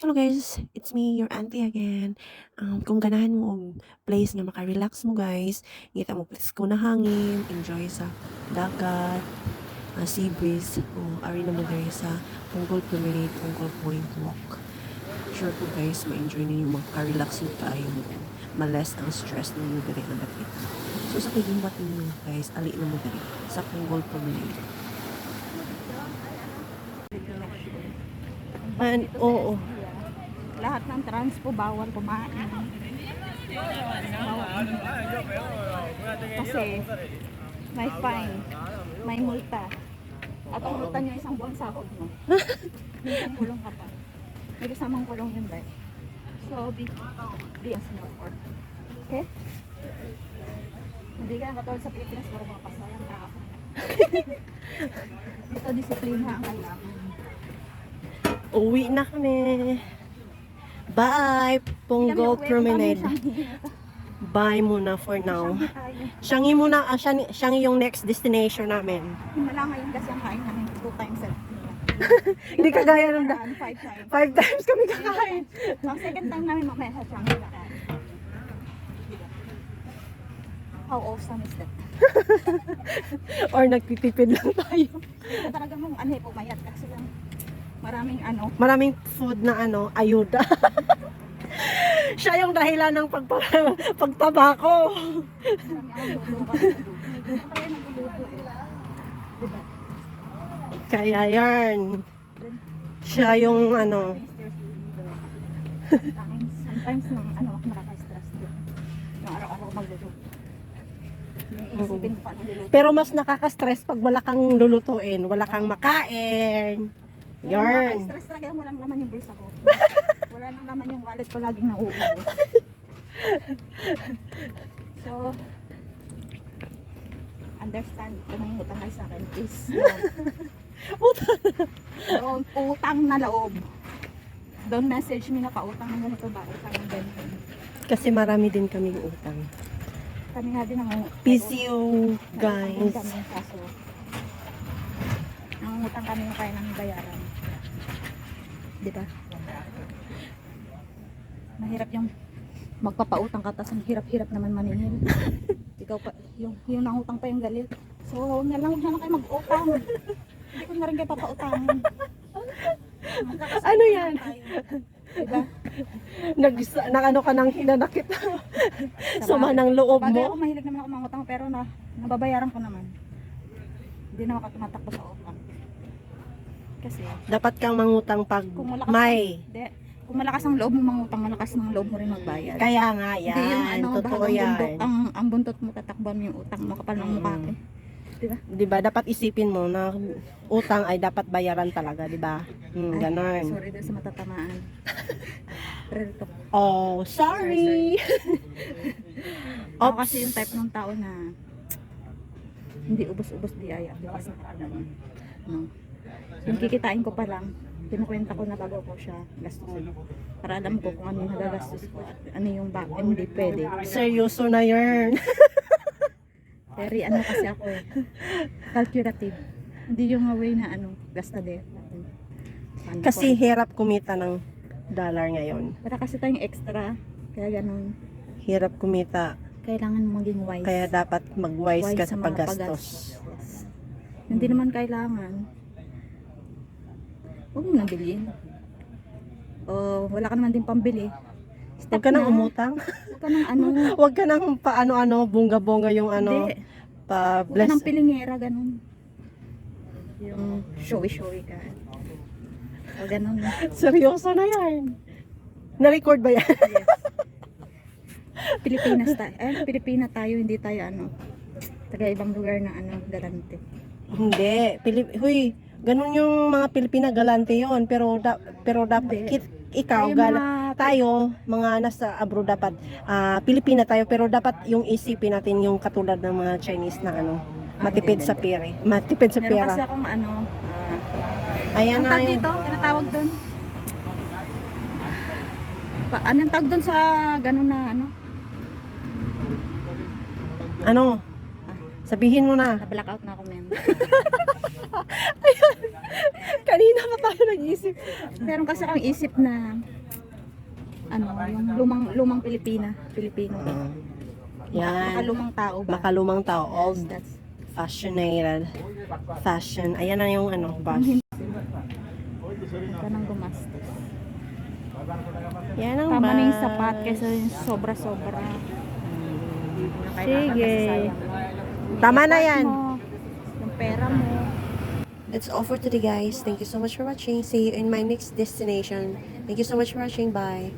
Hello guys, it's me, your auntie again. Um, kung ganahan mo og place nga maka-relax mo guys, ngita mo place ko na hangin, enjoy sa dagat, uh, sea breeze, o ari na mo diri sa Punggol Promenade, Punggol Point Walk. Sure po guys, ma-enjoy ninyo maka-relax mo tayo, maless ang stress ninyo diri ang dapit. So sa kagimbat ninyo guys, ali na mo diri sa Punggol Promenade. Man, oo. Lahat ng transpo bawal kumain. Bawal. Kasi may fine, may multa. At ang multa niya isang buwan sahod mo. Minsan kulong ka pa. May kasamang kulong yun ba? So, be, be as no Okay? Hindi ka katulad sa Pilipinas para mapasayang tao. Ito disiplina ang kailangan. Uwi na kami. Bye, Punggol Promenade. Bye muna for now. Siyang muna, ah, Siang- Siang yung next destination namin. Himala ngayon kasi ang kain namin two times a Hindi kagaya ng da- five times. five times kami kakain. Ang second time namin mamaya sa Changi na How awesome is that? Or nagtitipid lang tayo. Talaga mong ano eh, pumayat lang maraming ano. Maraming food na ano, ayuda. Siya yung dahilan ng pagpa pagtaba ko. Kaya yan. Siya yung ano, Sometimes, nang ano, nakaka-stress din. Yung araw-araw magluluto. Pero mas nakaka-stress pag wala kang lulutuin, wala kang makain. Yarn. Stress talaga walang laman yung bulsa ko. Wala nang laman yung wallet ko laging nauubos. so, understand kung may utang kayo sa akin is Utang. utang na loob. Don't message me na pautang na ganito ba? Utang ng ganito. Kasi marami din kaming utang. Kami nga din ang PCO, guys. Kami, kaso, ang utang kami yung kaya namin bayaran. Di ba? Mahirap yung magpapautang ka tapos ang hirap-hirap naman maningil. Ikaw pa, yung, yung nangutang pa yung galit. So, huwag na lang, huwag na lang kayo mag-utang. Hindi ko na rin kayo papautangin. Ano na yan? Diba? Nag, nang ano ka nang hinanakit. Sama ng loob Bagay ako mo. mahilig naman ako mangutang pero na, nababayaran ko naman. Hindi naman ako tumatakbo sa utang. Kasi Dapat kang mangutang pag kung malakas may. Ang, de, kung malakas ang loob mo mangutang, malakas ng loob mo rin magbayad. Kaya nga Hindi yung yan. ano, Totoo yan. bundok, ang, ang buntot mo tatakban mo yung utang mo kapal ng mukha Mm. eh. Diba? Di ba? Dapat isipin mo na utang ay dapat bayaran talaga, di ba? Hmm, Ay, ganon. Sorry doon sa matatamaan. Oh, sorry. ako Oops. kasi yung type ng tao na hindi ubos-ubos biyaya. Bukas na ano. No. Yung kikitain ko pa lang, kinukwenta ko na bago ko siya gastusin. Para alam ko kung ano yung nagagastos ko at ano yung ba, hindi pwede. Seryoso na yan. Very ano kasi ako eh. Calculative. Hindi yung way na ano, gasta din. Paano Kasi ko- hirap kumita ng dollar ngayon. Para kasi tayong extra. Kaya ganun. Hirap kumita. Kailangan maging wise. Kaya dapat mag-wise ka sa mga paggastos. Yes. Hindi naman kailangan. Huwag mo nang bilhin. O wala ka naman din pambili. Stop Huwag ka nang na. umutang. Huwag ka nang ano. Huwag ka nang paano-ano, bunga-bunga yung ano, Hindi. pa Huwag ka bless. nang pilingera, ganun. Yung showy-showy ka. O ganun. Seryoso na yan. Na-record ba yan? Yes. Pilipinas tayo. Eh, Pilipina tayo, hindi tayo ano. Taga ibang lugar na ano, galante. Hindi. Pilip, huy, ganun yung mga Pilipina galante yon pero da, pero dapat kit- ikaw Tayo gal mga- tayo mga nasa abroad dapat ah, Pilipina tayo. Pero dapat yung isipin natin yung katulad ng mga Chinese na ano matipid hindi, sa pera matipid sa Meron kasi pera. akong ano, ah, ayan na yung dito, tinatawag doon. Pa, anong tawag doon sa ganun na ano? ano? Sabihin mo na. Na blackout na ako, ma'am. Kanina pa tayo nag-isip. Meron kasi akong isip na ano, yung lumang lumang Pilipina, Pilipino. Yan. Makalumang tao ba? Makalumang tao. Old That's fashionated. Fashion. Ayan na yung ano, bus. ka nang gumastos. Yan ang Tama bus. na yung sapat kaysa yung sobra-sobra. Sige. Tama na yan. Mo, yung pera mo. That's all for today, guys. Thank you so much for watching. See you in my next destination. Thank you so much for watching. Bye.